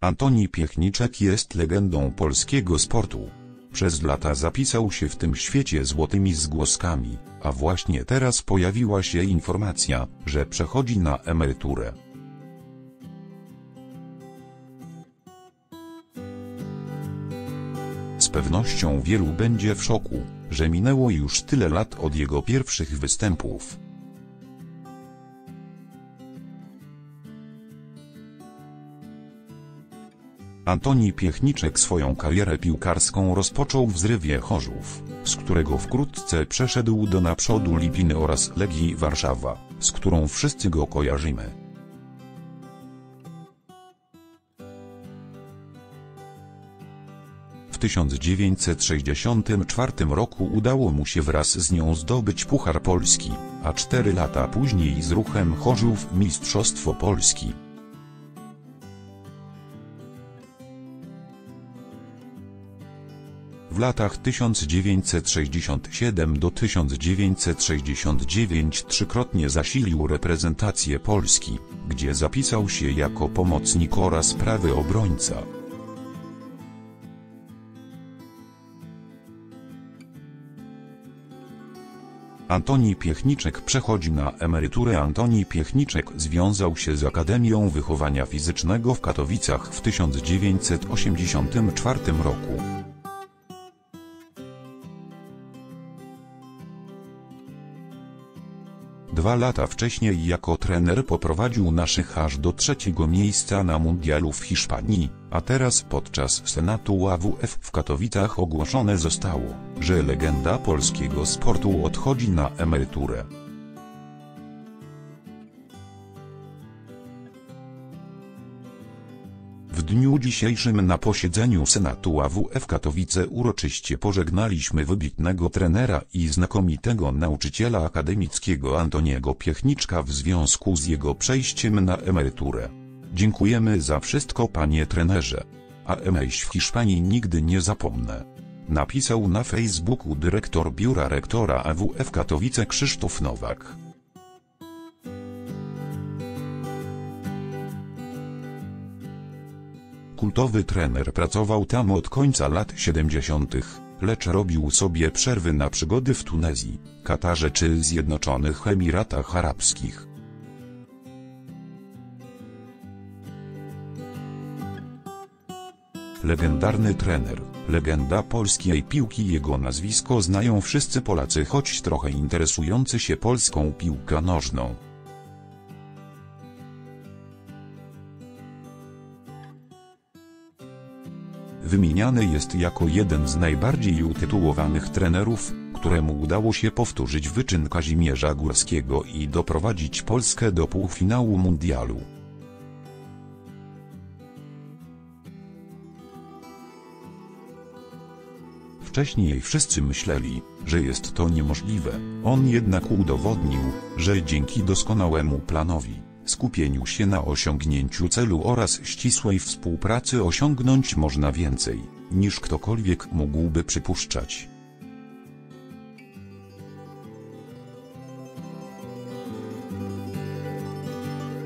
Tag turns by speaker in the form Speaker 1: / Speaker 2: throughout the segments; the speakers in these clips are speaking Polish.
Speaker 1: Antoni Piechniczek jest legendą polskiego sportu. Przez lata zapisał się w tym świecie złotymi zgłoskami, a właśnie teraz pojawiła się informacja, że przechodzi na emeryturę. Z pewnością wielu będzie w szoku, że minęło już tyle lat od jego pierwszych występów. Antoni Piechniczek swoją karierę piłkarską rozpoczął w Zrywie Chorzów, z którego wkrótce przeszedł do Naprzodu Lipiny oraz Legii Warszawa, z którą wszyscy go kojarzymy. W 1964 roku udało mu się wraz z nią zdobyć Puchar Polski, a cztery lata później z ruchem Chorzów Mistrzostwo Polski. W latach 1967 do 1969 trzykrotnie zasilił reprezentację Polski, gdzie zapisał się jako pomocnik oraz prawy obrońca. Antoni Piechniczek przechodzi na emeryturę Antoni Piechniczek związał się z Akademią Wychowania Fizycznego w Katowicach w 1984 roku. Dwa lata wcześniej jako trener poprowadził naszych aż do trzeciego miejsca na mundialu w Hiszpanii, a teraz podczas Senatu AWF w Katowicach ogłoszone zostało, że legenda polskiego sportu odchodzi na emeryturę. Dniu dzisiejszym na posiedzeniu Senatu AWF Katowice uroczyście pożegnaliśmy wybitnego trenera i znakomitego nauczyciela akademickiego Antoniego Piechniczka w związku z jego przejściem na emeryturę. Dziękujemy za wszystko panie trenerze. A emejś w Hiszpanii nigdy nie zapomnę. Napisał na Facebooku dyrektor biura rektora AWF Katowice Krzysztof Nowak. Kultowy trener pracował tam od końca lat 70., lecz robił sobie przerwy na przygody w Tunezji, Katarze czy Zjednoczonych Emiratach Arabskich. Legendarny trener, legenda polskiej piłki jego nazwisko znają wszyscy Polacy choć trochę interesujący się polską piłką nożną. Wymieniany jest jako jeden z najbardziej utytułowanych trenerów, któremu udało się powtórzyć wyczyn Kazimierza Górskiego i doprowadzić Polskę do półfinału mundialu. Wcześniej wszyscy myśleli, że jest to niemożliwe, on jednak udowodnił, że dzięki doskonałemu planowi, skupieniu się na osiągnięciu celu oraz ścisłej współpracy osiągnąć można więcej, niż ktokolwiek mógłby przypuszczać.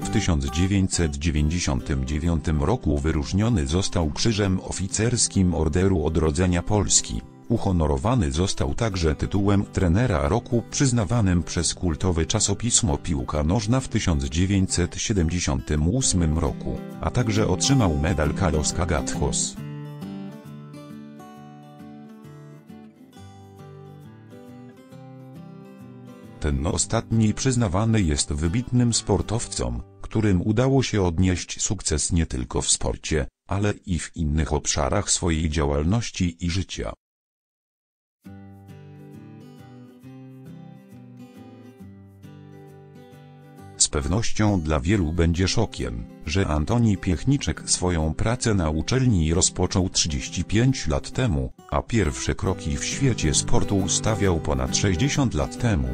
Speaker 1: W 1999 roku wyróżniony został Krzyżem Oficerskim Orderu Odrodzenia Polski. Uhonorowany został także tytułem trenera roku przyznawanym przez kultowe czasopismo Piłka Nożna w 1978 roku, a także otrzymał medal Carlos Kagathos. Ten ostatni przyznawany jest wybitnym sportowcom, którym udało się odnieść sukces nie tylko w sporcie, ale i w innych obszarach swojej działalności i życia. Z pewnością dla wielu będzie szokiem, że Antoni Piechniczek swoją pracę na uczelni rozpoczął 35 lat temu, a pierwsze kroki w świecie sportu stawiał ponad 60 lat temu.